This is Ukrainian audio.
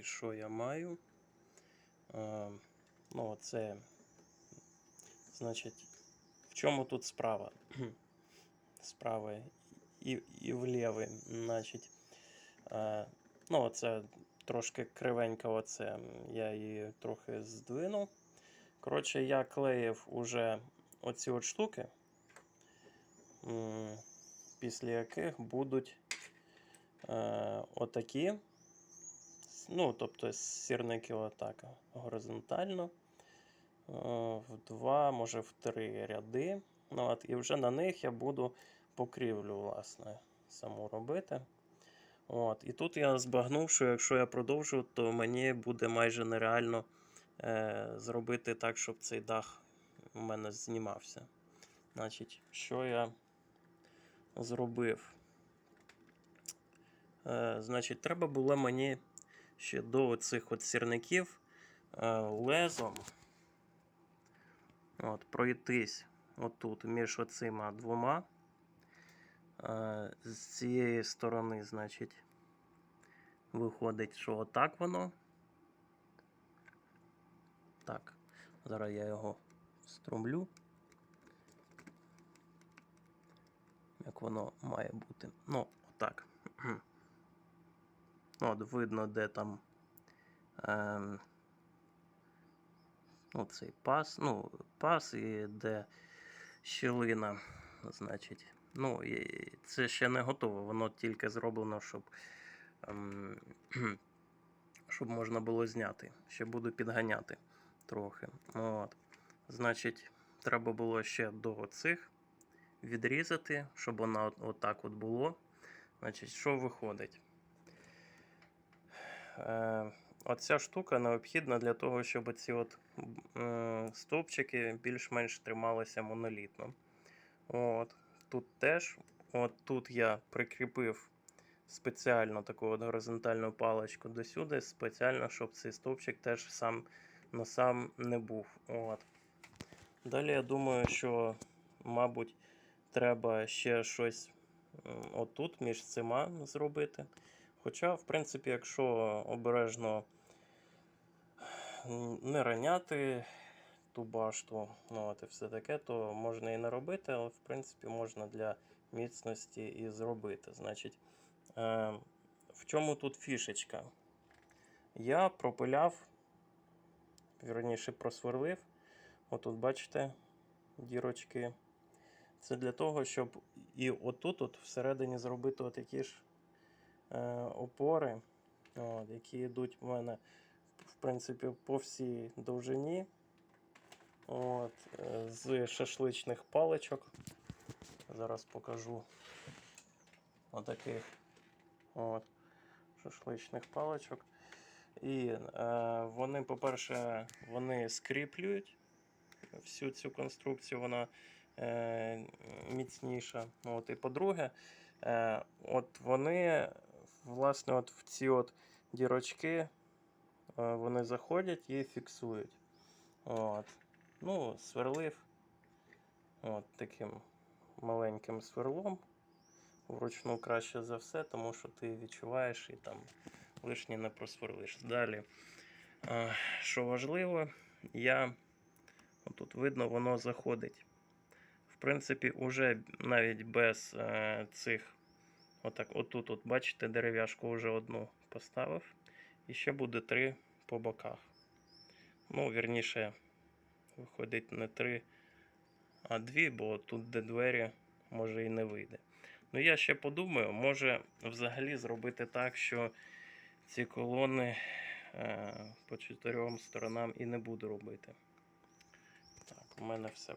поки що я маю. Е, ну, це. Значить, в чому тут справа? Справа і, і влівий. Значить, е, ну, оце трошки кривенько, оце. Я її трохи здвинув. Коротше, я клеїв уже оці от штуки, після яких будуть е, отакі. Ну, тобто сірники отак горизонтально. е, В два, може в три ряди. Ну, от, і вже на них я буду покрівлю, власне, саму робити. От, і тут я збагнув, що якщо я продовжу, то мені буде майже нереально е, зробити так, щоб цей дах у мене знімався. Значить, що я зробив? Е, значить, треба було мені ще до цих от сірників е, лезом от, пройтись отут між оцима двома. Е, з цієї сторони, значить, виходить, що отак воно. Так, зараз я його струмлю. Як воно має бути. Ну, отак. Ну, От видно, де там ем, ну, цей пас, ну, пас і де щілина, значить. Ну, це ще не готово, воно тільки зроблено, щоб, ем, щоб можна було зняти. Ще буду підганяти трохи. От. Значить, треба було ще до цих відрізати, щоб воно отак от було. Значить, що виходить? Е, оця штука необхідна для того, щоб ці от е, стовпчики більш-менш трималися монолітно. От. Тут теж, от тут я прикріпив спеціально таку от горизонтальну паличку до сюди, спеціально, щоб цей стовпчик теж сам на сам не був. От. Далі я думаю, що, мабуть, треба ще щось отут між цими зробити. Хоча, в принципі, якщо обережно не раняти ту башту, ну, от і все таке, то можна і не робити, але в принципі можна для міцності і зробити. Значить, е, в чому тут фішечка? Я пропиляв, вірніше просверлив. Отут, бачите, дірочки. Це для того, щоб і отут, от всередині зробити отакі ж е, опори, от, які йдуть в мене, в принципі, по всій довжині. От, е, з шашличних паличок. Зараз покажу отаких от, шашличних паличок. І е, вони, по-перше, вони скріплюють всю цю конструкцію, вона е, міцніша. От, і по-друге, е, от вони власне от в ці от дірочки е, вони заходять і фіксують. От. Ну, сверлив от таким маленьким сверлом. Вручну краще за все, тому що ти відчуваєш і там лишнє не просверлиш. Далі, е, що важливо, я тут видно, воно заходить. В принципі, уже навіть без е, цих, отак, отут, от, бачите, дерев'яшку вже одну поставив. І ще буде три по боках. Ну, вірніше, виходить не три, а дві, бо тут, де двері, може і не вийде. Ну, я ще подумаю, може взагалі зробити так, що ці колони е, по чотирьом сторонам і не буду робити. Так, у мене все